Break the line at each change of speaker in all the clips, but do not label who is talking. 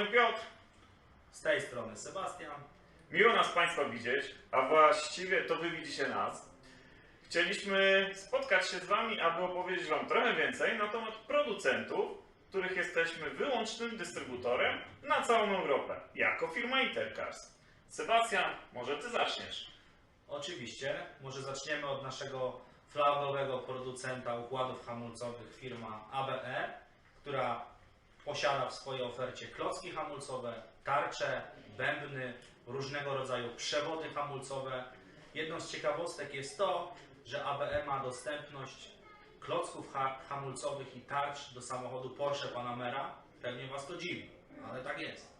strony Piotr.
Z tej strony Sebastian.
Miło nas Państwa widzieć, a właściwie to Wy widzicie nas. Chcieliśmy spotkać się z Wami, aby opowiedzieć Wam trochę więcej na temat producentów, których jesteśmy wyłącznym dystrybutorem na całą Europę, jako firma Intercars. Sebastian, może Ty zaczniesz?
Oczywiście, może zaczniemy od naszego flagowego producenta układów hamulcowych firma ABE, która posiada w swojej ofercie klocki hamulcowe, tarcze, bębny, różnego rodzaju przewody hamulcowe. Jedną z ciekawostek jest to, że ABE ma dostępność klocków ha hamulcowych i tarcz do samochodu Porsche Panamera. Pewnie Was to dziwi, ale tak jest.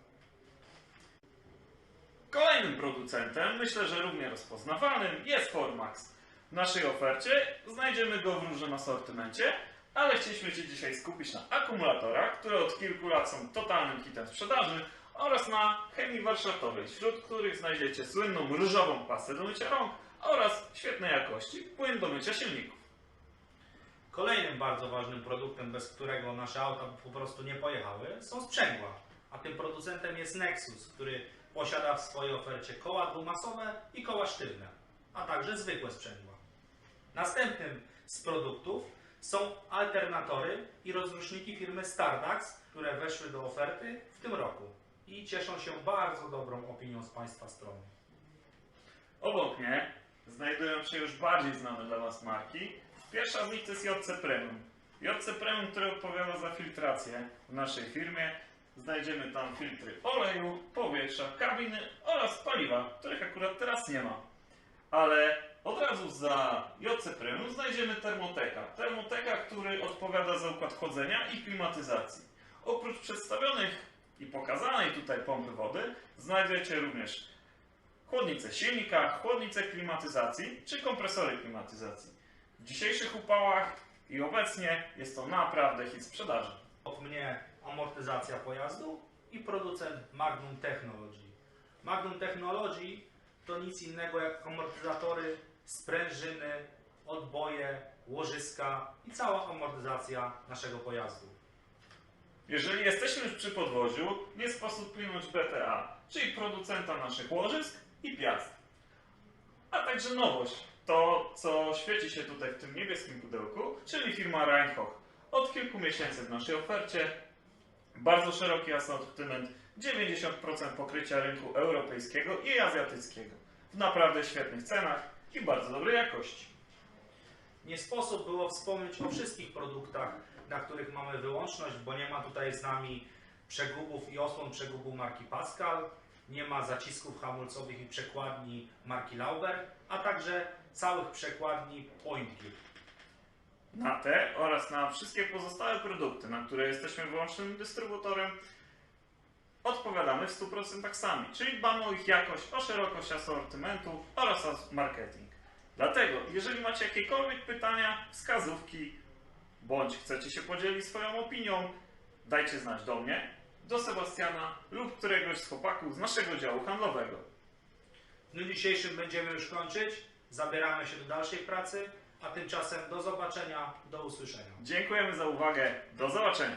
Kolejnym producentem, myślę, że równie rozpoznawalnym, jest Formax. W naszej ofercie znajdziemy go w różnym asortymencie, ale chcieliśmy się dzisiaj skupić na akumulatorach, które od kilku lat są totalnym hitem sprzedaży oraz na chemii warsztatowej, wśród których znajdziecie słynną różową pastę do mycia rąk oraz świetnej jakości płyn do mycia silników.
Kolejnym bardzo ważnym produktem, bez którego nasze auta po prostu nie pojechały, są sprzęgła. A tym producentem jest Nexus, który posiada w swojej ofercie koła dwumasowe i koła sztywne, a także zwykłe sprzęgła. Następnym z produktów są alternatory i rozruszniki firmy Stardax, które weszły do oferty w tym roku i cieszą się bardzo dobrą opinią z Państwa strony.
Obok mnie znajdują się już bardziej znane dla Was marki. Pierwsza z nich to jest JC Premium. JC Premium, który odpowiada za filtrację w naszej firmie. Znajdziemy tam filtry oleju, powietrza, kabiny oraz paliwa, których akurat teraz nie ma. Ale od razu za JC Premium znajdziemy Thermoteka. Thermoteka, który odpowiada za układ chłodzenia i klimatyzacji. Oprócz przedstawionych i pokazanej tutaj pompy wody, znajdziecie również chłodnice silnika, chłodnice klimatyzacji czy kompresory klimatyzacji. W dzisiejszych upałach i obecnie jest to naprawdę hit sprzedaży.
Od mnie amortyzacja pojazdu i producent Magnum Technology. Magnum Technology to nic innego jak amortyzatory, sprężyny, odboje, łożyska i cała amortyzacja naszego pojazdu.
Jeżeli jesteśmy już przy podwoziu, nie sposób minąć BTA, czyli producenta naszych łożysk i piast. A także nowość, to co świeci się tutaj w tym niebieskim pudełku, czyli firma Reinhoch. Od kilku miesięcy w naszej ofercie bardzo szeroki asortyment, 90% pokrycia rynku europejskiego i azjatyckiego. W naprawdę świetnych cenach i bardzo dobrej jakości.
Nie sposób było wspomnieć o wszystkich produktach, na których mamy wyłączność, bo nie ma tutaj z nami przegubów i osłon przegubu marki Pascal, nie ma zacisków hamulcowych i przekładni marki Lauber, a także całych przekładni Point.
Na te oraz na wszystkie pozostałe produkty, na które jesteśmy wyłącznym dystrybutorem, odpowiadamy w 100% sami, czyli dbamy o ich jakość, o szerokość asortymentu oraz o marketing. Dlatego, jeżeli macie jakiekolwiek pytania, wskazówki, bądź chcecie się podzielić swoją opinią, dajcie znać do mnie, do Sebastiana lub któregoś z chłopaków z naszego działu handlowego.
W dniu dzisiejszym będziemy już kończyć, zabieramy się do dalszej pracy, a tymczasem do zobaczenia, do usłyszenia.
Dziękujemy za uwagę, do zobaczenia!